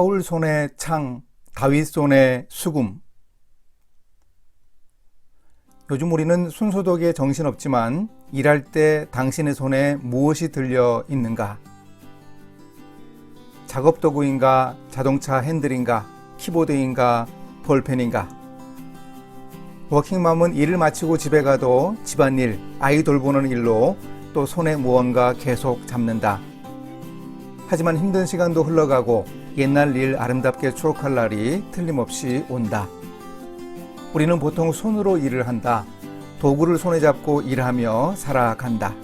사울 손에 창, 다윗 손에 수금. 요즘 우리는 순소독에 정신없지만 일할 때 당신의 손에 무엇이 들려 있는가? 작업 도구인가, 자동차 핸들인가, 키보드인가, 볼펜인가? 워킹맘은 일을 마치고 집에 가도 집안일, 아이 돌보는 일로 또 손에 무언가 계속 잡는다. 하지만 힘든 시간도 흘러가고 옛날 일 아름답게 추억할 날이 틀림없이 온다. 우리는 보통 손으로 일을 한다. 도구를 손에 잡고 일하며 살아간다.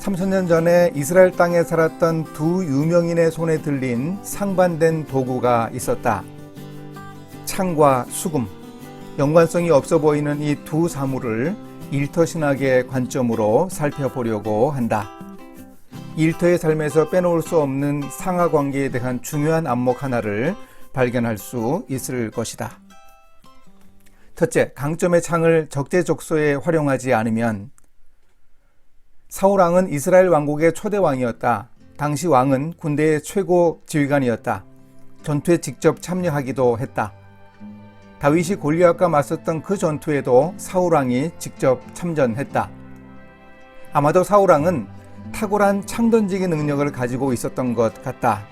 3천년 전에 이스라엘 땅에 살았던 두 유명인의 손에 들린 상반된 도구가 있었다. 창과 수금. 연관성이 없어 보이는 이 두 사물을 일터신학의 관점으로 살펴보려고 한다. 일터의 삶에서 빼놓을 수 없는 상하 관계에 대한 중요한 안목 하나를 발견할 수 있을 것이다. 첫째, 강점의 창을 적재적소에 활용하지 않으면 사울왕은 이스라엘 왕국의 초대 왕이었다. 당시 왕은 군대의 최고 지휘관이었다. 전투에 직접 참여하기도 했다. 다윗이 골리앗과 맞섰던 그 전투에도 사울 왕이 직접 참전했다. 아마도 사울 왕은 탁월한 창 던지기 능력을 가지고 있었던 것 같다.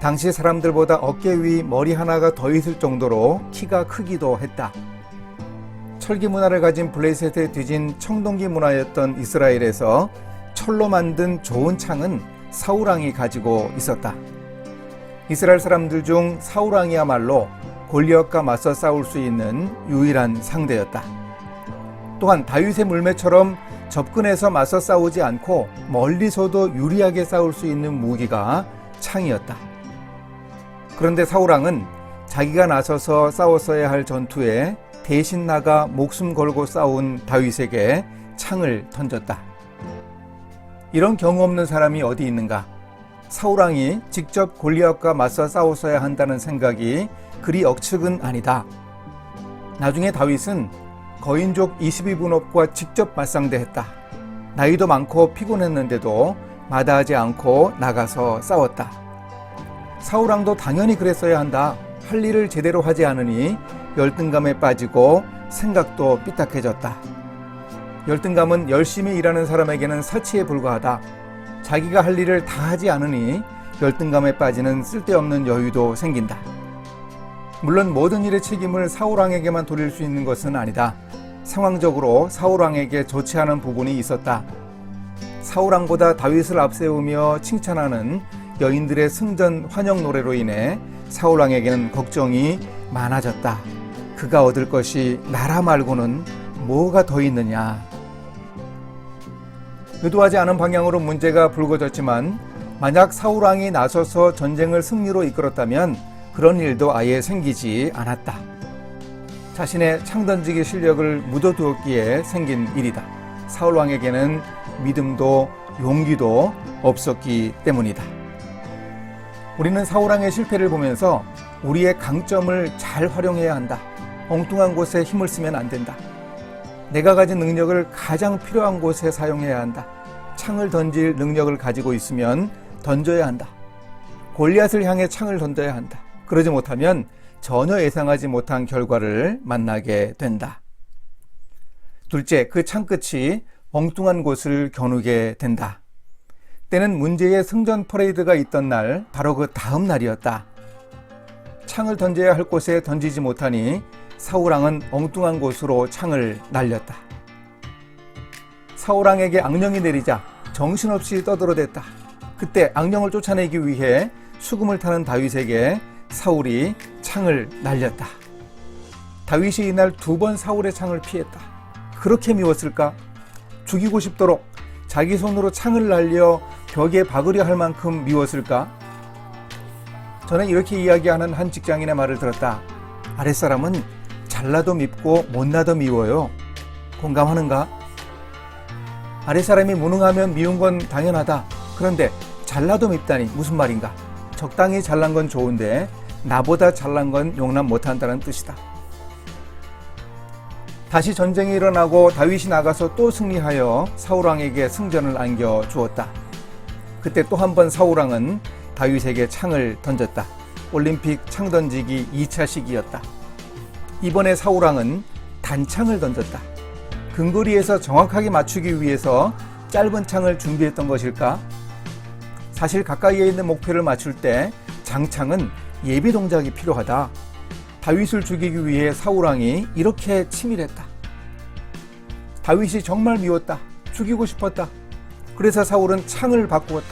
당시 사람들보다 어깨 위 머리 하나가 더 있을 정도로 키가 크기도 했다. 철기 문화를 가진 블레셋에 뒤진 청동기 문화였던 이스라엘에서 철로 만든 좋은 창은 사우랑이 가지고 있었다. 이스라엘 사람들 중 사우랑이야말로 골리앗과 맞서 싸울 수 있는 유일한 상대였다. 또한 다윗의 물매처럼 접근해서 맞서 싸우지 않고 멀리서도 유리하게 싸울 수 있는 무기가 창이었다. 그런데 사우랑은 자기가 나서서 싸웠어야 할 전투에 대신 나가 목숨 걸고 싸운 다윗에게 창을 던졌다. 이런 경우 없는 사람이 어디 있는가? 사우랑이 직접 골리앗과 맞서 싸웠어야 한다는 생각이 그리 억측은 아니다. 나중에 다윗은 거인족 22분업과 직접 맞상대했다. 나이도 많고 피곤했는데도 마다하지 않고 나가서 싸웠다. 사우랑도 당연히 그랬어야 한다. 할 일을 제대로 하지 않으니 열등감에 빠지고 생각도 삐딱해졌다. 열등감은 열심히 일하는 사람에게는 사치에 불과하다. 자기가 할 일을 다 하지 않으니 열등감에 빠지는 쓸데없는 여유도 생긴다. 물론 모든 일의 책임을 사울왕에게만 돌릴 수 있는 것은 아니다. 상황적으로 사울왕에게 않은 부분이 있었다. 사울왕보다 다윗을 앞세우며 칭찬하는 여인들의 승전 환영 노래로 인해 사울왕에게는 걱정이 많아졌다. 그가 얻을 것이 나라 말고는 뭐가 더 있느냐. 의도하지 않은 방향으로 문제가 불거졌지만 만약 사울왕이 나서서 전쟁을 승리로 이끌었다면 그런 일도 아예 생기지 않았다. 자신의 창 던지기 실력을 묻어두었기에 생긴 일이다. 사울 왕에게는 믿음도 용기도 없었기 때문이다. 우리는 사울 왕의 실패를 보면서 우리의 강점을 잘 활용해야 한다. 엉뚱한 곳에 힘을 쓰면 안 된다. 내가 가진 능력을 가장 필요한 곳에 사용해야 한다. 창을 던질 능력을 가지고 있으면 던져야 한다. 골리앗을 향해 창을 던져야 한다. 그러지 못하면 전혀 예상하지 못한 결과를 만나게 된다. 둘째, 그 창끝이 엉뚱한 곳을 겨누게 된다. 때는 문제의 승전 퍼레이드가 있던 날, 바로 그 다음 날이었다. 창을 던져야 할 곳에 던지지 못하니 사우랑은 엉뚱한 곳으로 창을 날렸다. 사우랑에게 악령이 내리자 정신없이 떠들어댔다. 그때 악령을 쫓아내기 위해 수금을 타는 다윗에게 사울이 창을 날렸다. 다윗이 이날 두 번 사울의 창을 피했다. 그렇게 미웠을까? 죽이고 싶도록 자기 손으로 창을 날려 벽에 박으려 할 만큼 미웠을까? 저는 이렇게 이야기하는 한 직장인의 말을 들었다. 아랫사람은 잘나도 밉고 못나도 미워요. 공감하는가? 아랫사람이 무능하면 미운 건 당연하다. 그런데 잘나도 밉다니 무슨 말인가? 적당히 잘난 건 좋은데 나보다 잘난 건 용납 못한다는 뜻이다. 다시 전쟁이 일어나고 다윗이 나가서 또 승리하여 사울왕에게 승전을 안겨 주었다. 그때 또 한 번 사울왕은 다윗에게 창을 던졌다. 올림픽 창 던지기 2차식이었다. 이번에 사우랑은 단창을 던졌다. 근거리에서 정확하게 맞추기 위해서 짧은 창을 준비했던 것일까? 사실 가까이에 있는 목표를 맞출 때 장창은 예비 동작이 필요하다. 다윗을 죽이기 위해 사우랑이 이렇게 치밀했다. 다윗이 정말 미웠다. 죽이고 싶었다. 그래서 사울은 창을 바꾸었다.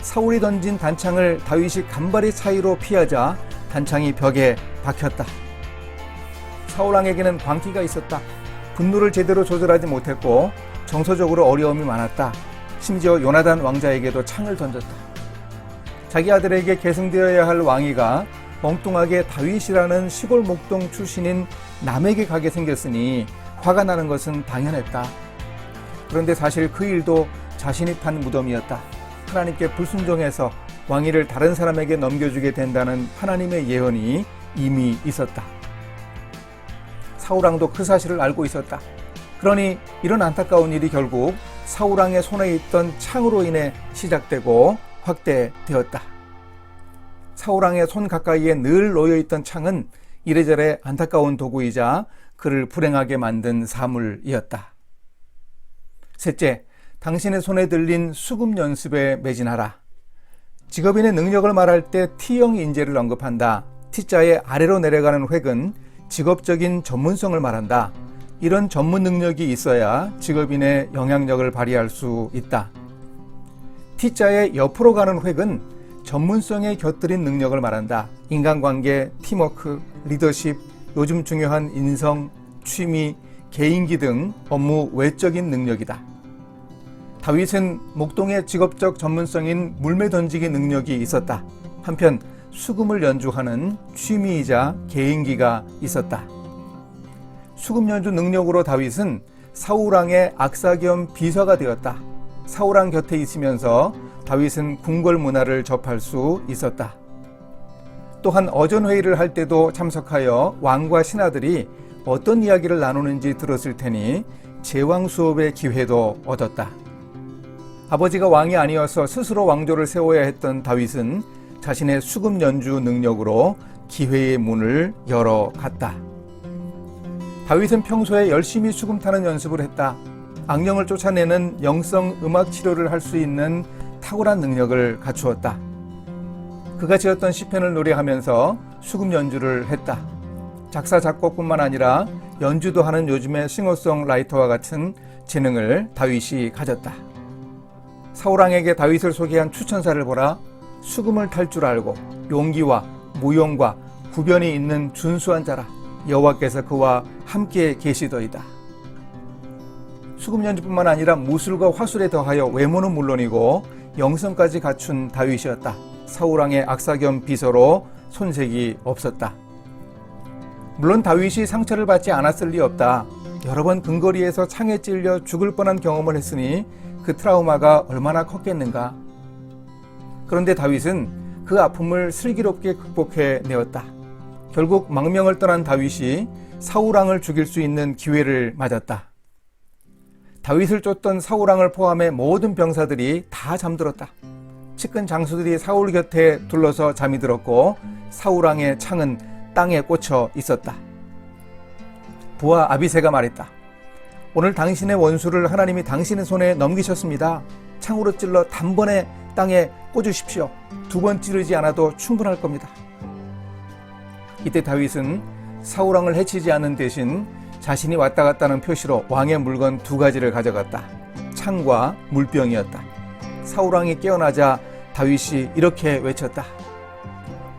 사울이 던진 단창을 다윗이 간발의 차이로 피하자 단창이 벽에 박혔다. 사울왕에게는 광기가 있었다. 분노를 제대로 조절하지 못했고 정서적으로 어려움이 많았다. 심지어 요나단 왕자에게도 창을 던졌다. 자기 아들에게 계승되어야 할 왕위가 멍뚱하게 다윗이라는 시골 목동 출신인 남에게 가게 생겼으니 화가 나는 것은 당연했다. 그런데 사실 그 일도 자신이 판 무덤이었다. 하나님께 불순종해서 왕위를 다른 사람에게 넘겨주게 된다는 하나님의 예언이 이미 있었다. 사우랑도 그 사실을 알고 있었다. 그러니 이런 안타까운 일이 결국 사우랑의 손에 있던 창으로 인해 시작되고 확대되었다. 사우랑의 손 가까이에 늘 놓여 있던 창은 이래저래 안타까운 도구이자 그를 불행하게 만든 사물이었다. 셋째, 당신의 손에 들린 수급 연습에 매진하라. 직업인의 능력을 말할 때 T형 인재를 언급한다. T자의 아래로 내려가는 획은 직업적인 전문성을 말한다. 이런 전문 능력이 있어야 직업인의 영향력을 발휘할 수 있다. T자의 옆으로 가는 획은 전문성에 곁들인 능력을 말한다. 인간관계, 팀워크, 리더십, 요즘 중요한 인성, 취미, 개인기 등 업무 외적인 능력이다. 다윗은 목동의 직업적 전문성인 물매 던지기 능력이 있었다. 한편 수금을 연주하는 취미이자 개인기가 있었다. 수금 연주 능력으로 다윗은 사우랑의 악사 겸 비서가 되었다. 사우랑 곁에 있으면서 다윗은 궁궐 문화를 접할 수 있었다. 또한 어전 회의를 할 때도 참석하여 왕과 신하들이 어떤 이야기를 나누는지 들었을 테니 제왕 수업의 기회도 얻었다. 아버지가 왕이 아니어서 스스로 왕조를 세워야 했던 다윗은 자신의 수금 연주 능력으로 기회의 문을 열어 갔다. 다윗은 평소에 열심히 수금 타는 연습을 했다. 악령을 쫓아내는 영성 음악 치료를 할 수 있는 탁월한 능력을 갖추었다. 그가 지었던 시편을 노래하면서 수금 연주를 했다. 작사 작곡뿐만 아니라 연주도 하는 요즘의 싱어송라이터와 같은 재능을 다윗이 가졌다. 사우랑에게 다윗을 소개한 추천사를 보라. 수금을 탈 줄 알고 용기와 무용과 구변이 있는 준수한 자라. 여호와께서 그와 함께 계시더이다. 수금 연주뿐만 아니라 무술과 화술에 더하여 외모는 물론이고 영성까지 갖춘 다윗이었다. 사우랑의 악사 겸 비서로 손색이 없었다. 물론 다윗이 상처를 받지 않았을 리 없다. 여러 번 근거리에서 창에 찔려 죽을 뻔한 경험을 했으니 그 트라우마가 얼마나 컸겠는가. 그런데 다윗은 그 아픔을 슬기롭게 극복해 내었다. 결국 망명을 떠난 다윗이 사우랑을 죽일 수 있는 기회를 맞았다. 다윗을 쫓던 사우랑을 포함해 모든 병사들이 다 잠들었다. 측근 장수들이 사울 곁에 둘러서 잠이 들었고 사우랑의 창은 땅에 꽂혀 있었다. 부하 아비세가 말했다. 오늘 당신의 원수를 하나님이 당신의 손에 넘기셨습니다. 창으로 찔러 단번에 땅에 꽂으십시오. 두 번 찌르지 않아도 충분할 겁니다. 이때 다윗은 사우랑을 해치지 않은 대신 자신이 왔다 갔다는 표시로 왕의 물건 두 가지를 가져갔다. 창과 물병이었다. 사우랑이 깨어나자 다윗이 이렇게 외쳤다.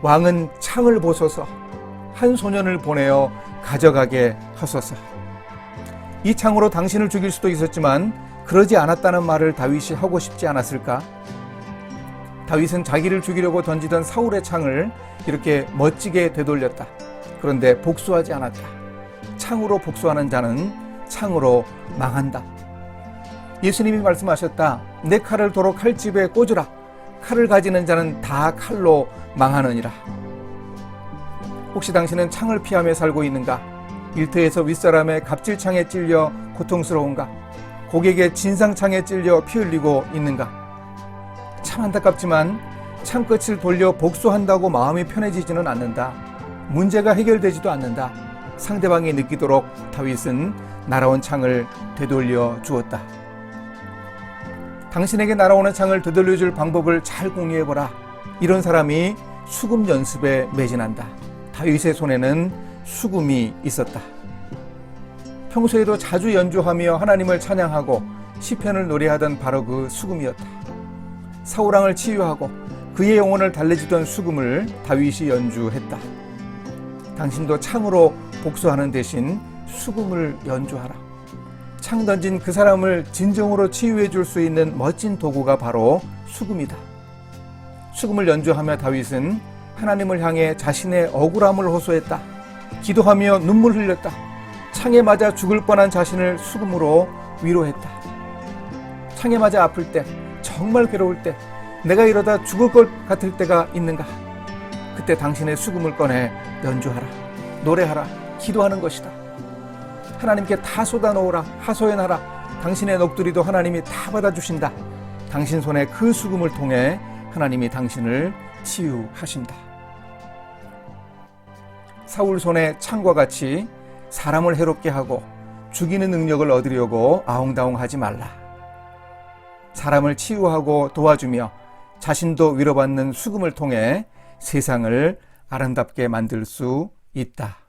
왕은 창을 보소서 한 소년을 보내어 가져가게 하소서. 이 창으로 당신을 죽일 수도 있었지만 그러지 않았다는 말을 다윗이 하고 싶지 않았을까? 다윗은 자기를 죽이려고 던지던 사울의 창을 이렇게 멋지게 되돌렸다. 그런데 복수하지 않았다. 창으로 복수하는 자는 창으로 망한다. 예수님이 말씀하셨다. 내 칼을 도로 칼집에 꽂으라. 칼을 가지는 자는 다 칼로 망하느니라. 혹시 당신은 창을 피하며 살고 있는가? 일터에서 윗사람의 갑질창에 찔려 고통스러운가? 고객의 진상창에 찔려 피 흘리고 있는가? 참 안타깝지만 창끝을 돌려 복수한다고 마음이 편해지지는 않는다. 문제가 해결되지도 않는다. 상대방이 느끼도록 다윗은 날아온 창을 되돌려 주었다. 당신에게 날아오는 창을 되돌려 줄 방법을 잘 공유해 보라. 이런 사람이 수금 연습에 매진한다. 다윗의 손에는 수금이 있었다. 평소에도 자주 연주하며 하나님을 찬양하고 시편을 노래하던 바로 그 수금이었다. 사우랑을 치유하고 그의 영혼을 달래주던 수금을 다윗이 연주했다. 당신도 창으로 복수하는 대신 수금을 연주하라. 창 던진 그 사람을 진정으로 치유해 줄 수 있는 멋진 도구가 바로 수금이다. 수금을 연주하며 다윗은 하나님을 향해 자신의 억울함을 호소했다. 기도하며 눈물 흘렸다. 창에 맞아 죽을 뻔한 자신을 수금으로 위로했다. 창에 맞아 아플 때, 정말 괴로울 때, 내가 이러다 죽을 것 같을 때가 있는가? 그때 당신의 수금을 꺼내 연주하라. 노래하라. 기도하는 것이다. 하나님께 다 쏟아놓으라. 하소연하라. 당신의 녹두리도 하나님이 다 받아주신다. 당신 손에 그 수금을 통해 하나님이 당신을 치유하신다. 사울 손에 창과 같이 사람을 해롭게 하고 죽이는 능력을 얻으려고 아웅다웅하지 말라. 사람을 치유하고 도와주며 자신도 위로받는 수금을 통해 세상을 아름답게 만들 수 있다.